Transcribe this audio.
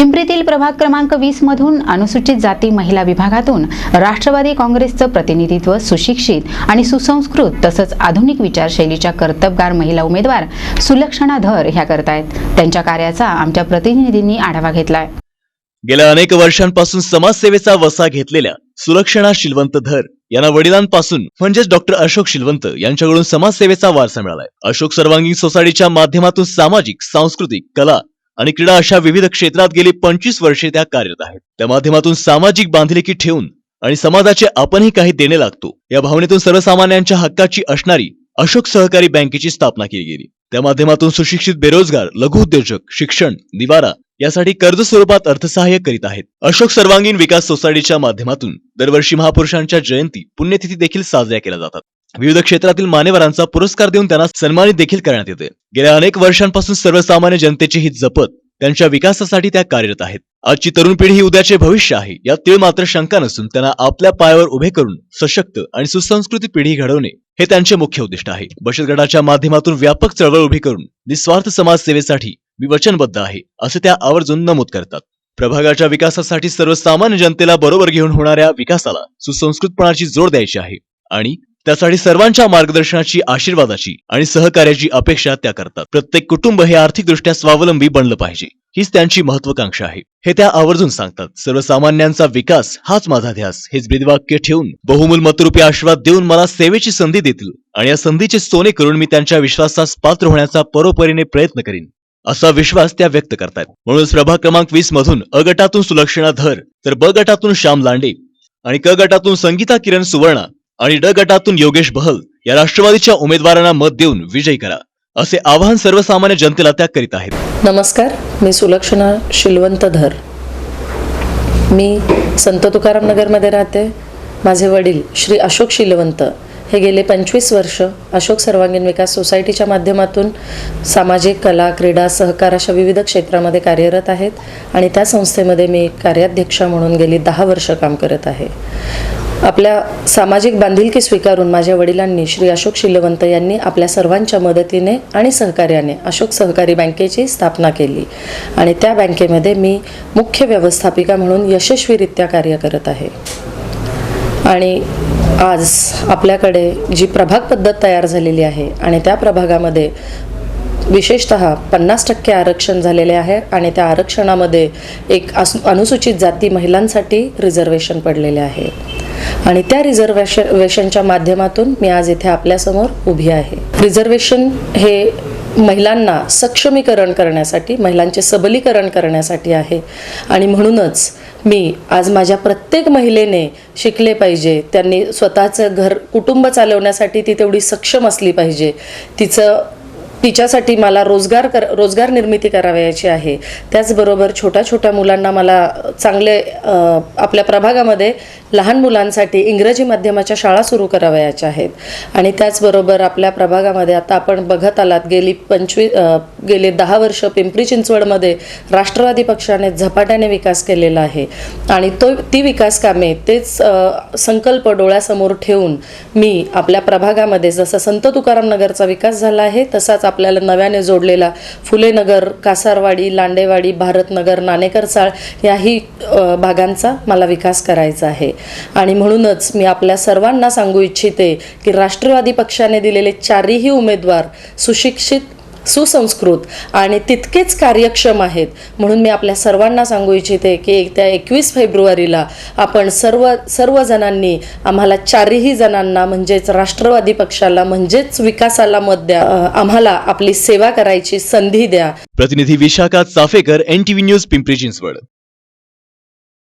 पिंपरीतील प्रभाग क्रमांक वीस मधून अनुसूचित जाती महिला विभागातून राष्ट्रवादी काँग्रेसचं प्रतिनिधित्व सुशिक्षित आणि सुसंस्कृत तसंच आधुनिक विचारशैलीच्या कर्तबगार महिला उमेदवार सुलक्षणा धर ह्या करतायत त्यांच्या कार्याचा आमच्या प्रतिनिधींनी आढावा घेतलाय. गेल्या अनेक वर्षांपासून समाजसेवेचा वसा घेतलेल्या सुलक्षणा शिलवंत धर यांना वडिलांपासून म्हणजेच डॉक्टर अशोक शिलवंत यांच्याकडून समाजसेवेचा वारसा मिळालाय. अशोक सर्वांगीण सोसायटीच्या माध्यमातून सामाजिक सांस्कृतिक कला आणि क्रीडा अशा विविध क्षेत्रात गेली पंचवीस वर्षे त्या कार्यरत आहेत. त्या माध्यमातून सामाजिक बांधिलकी ठेवून आणि समाजाचे आपणही काही देणे लागतो या भावनेतून सर्वसामान्यांच्या हक्काची असणारी अशोक सहकारी बँकेची स्थापना केली गेली. त्या माध्यमातून सुशिक्षित बेरोजगार लघुउद्योजक शिक्षण निवारा यासाठी कर्ज स्वरूपात अर्थसहाय्य करीत आहेत. अशोक सर्वांगीण विकास सोसायटीच्या माध्यमातून दरवर्षी महापुरुषांच्या जयंती पुण्यतिथी देखील साजऱ्या केल्या जातात. विविध क्षेत्रातील मान्यवरांचा पुरस्कार देऊन त्यांना सन्मानित देखील करण्यात येते. गेल्या अनेक वर्षांपासून सर्वसामान्य जनतेचे हित जपत त्यांच्या विकासासाठी त्या कार्यरत आहेत. आजची तरुण पिढी ही उद्याचे भविष्य आहे. यात तीळ मात्र शंका नसून त्यांना आपल्या पायावर उभे करून सशक्त आणि सुसंस्कृत पिढी घडवणे हे त्यांचे मुख्य उद्दिष्ट आहे. बचत गटाच्या माध्यमातून व्यापक चळवळ उभी करून निस्वार्थ समाजसेवेसाठी मी वचनबद्ध आहे असे त्या आवर्जून नमूद करतात. प्रभागाच्या विकासासाठी सर्वसामान्य जनतेला बरोबर घेऊन होणाऱ्या विकासाला सुसंस्कृतपणाची जोड द्यायची आहे आणि त्यासाठी सर्वांच्या मार्गदर्शनाची आशीर्वादाची आणि सहकार्याची अपेक्षा त्या करतात. प्रत्येक कुटुंब हे आर्थिकदृष्ट्या स्वावलंबी बनलं पाहिजे. हीच त्यांची महत्वाकांक्षा आहे. हे त्या आवर्जून सांगतात. सर्वसामान्यांचा विकास हाच माझा ध्यास. हेच ब्रीदवाक्य ठेवून बहुमूल मतरूपी आशीर्वाद देऊन मला सेवेची संधी देतील आणि या संधीचे सोने करून मी त्यांच्या विश्वासास पात्र होण्याचा परोपरीने प्रयत्न करीन असा विश्वास त्या व्यक्त करतायत. म्हणूनच प्रभाग क्रमांक वीस मधून अ गटातून सुलक्षणा धर तर ब गटातून श्याम लांडे आणि क गटातून संगीता किरण सुवर्णा आणि ड गटातून योगेश बहल या राष्ट्रवादीच्या उमेदवारांना मत देऊन विजयी करा असे आवाहन सर्वसामान्य जनतेला त्या करीत आहेत. नमस्कार मी सुलक्षणा शिलवंत धर मी संत तुकाराम नगरमध्ये राहते. माझे वडील श्री अशोक शिलवंत. हे गेले पंचवीस वर्ष अशोक सर्वांगीण विकास सोसायटीच्या माध्यमातून सामाजिक कला क्रीडा सहकार अशा विविध क्षेत्रामध्ये कार्यरत आहेत आणि त्या संस्थेमध्ये मी कार्याध्यक्षा म्हणून गेली दहा वर्ष काम करत आहे. आपल्या सामाजिक बांधिलकी स्वीकारून माझ्या वडिलांनी श्री अशोक शिलवंत यांनी आपल्या सर्वांच्या मदतीने आणि सहकार्याने अशोक सहकारी बँकेची स्थापना केली. आणि त्या बँकेमध्ये मी मुख्य व्यवस्थापिका म्हणून यशस्वीरित्या कार्य करत आहे. आणि आज आपल्याकडे जी प्रभाग पद्धत तयार झालेली आहे आणि त्या प्रभागामध्ये विशेषत पन्नास टक्के आरक्षण झालेले आहे आणि त्या आरक्षणामध्ये एक अनुसूचित जाती महिलांसाठी रिझर्वेशन पडलेले आहे. आणि त्या रिझर्वेशन वेशनच्या माध्यमातून मी आज इथे आपल्यासमोर उभी आहे. रिझर्वेशन हे महिलांना सक्षमीकरण करण्यासाठी महिलांचे सबलीकरण करण्यासाठी आहे. आणि म्हणूनच मी आज माझ्या प्रत्येक महिलेने शिकले पाहिजे. त्यांनी स्वतःचं घर कुटुंब चालवण्यासाठी ती तेवढी सक्षम असली पाहिजे. तिचं तिच्यासाठी मला रोजगार कर रोजगार निर्मिती करावयाची आहे. त्याचबरोबर छोट्या छोट्या मुलांना मला चांगले आपल्या प्रभागामध्ये लहान मुलांसाठी इंग्रजी माध्यमाच्या शाळा सुरू करावयाच्या आहेत. आणि त्याचबरोबर आपल्या प्रभागामध्ये आता आपण बघत आलात गेली पंचवीस गेले दहा वर्ष पिंपरी चिंचवडमध्ये राष्ट्रवादी पक्षाने झपाट्याने विकास केलेला आहे. आणि तो ती विकास कामे तेच संकल्प डोळ्यासमोर ठेवून मी आपल्या प्रभागामध्ये जसं संत तुकाराम नगरचा विकास झाला आहे तसाच आपल्याला नव्याने जोडलेला फुलेनगर कासारवाडी लांडेवाडी भारतनगर नाणेकरसाळ याही भागांचा मला विकास करायचा आहे. आणि म्हणूनच मी आपल्या सर्वांना सांगू इच्छिते की राष्ट्रवादी पक्षाने दिलेले चारही उमेदवार सुशिक्षित सुसंस्कृत आणि तितकेच कार्यक्षम आहेत. म्हणून मी आपल्या सर्वांना सांगू इच्छिते की त्या एकवीस फेब्रुवारीला आपण सर्व सर्वजणांनी आम्हाला चारही जणांना म्हणजेच राष्ट्रवादी पक्षाला म्हणजेच विकासाला मत द्या. आम्हाला आपली सेवा करायची संधी द्या. प्रतिनिधी विशाखा चाफेकर एनटीव्ही न्यूज पिंपरी चिंचवड.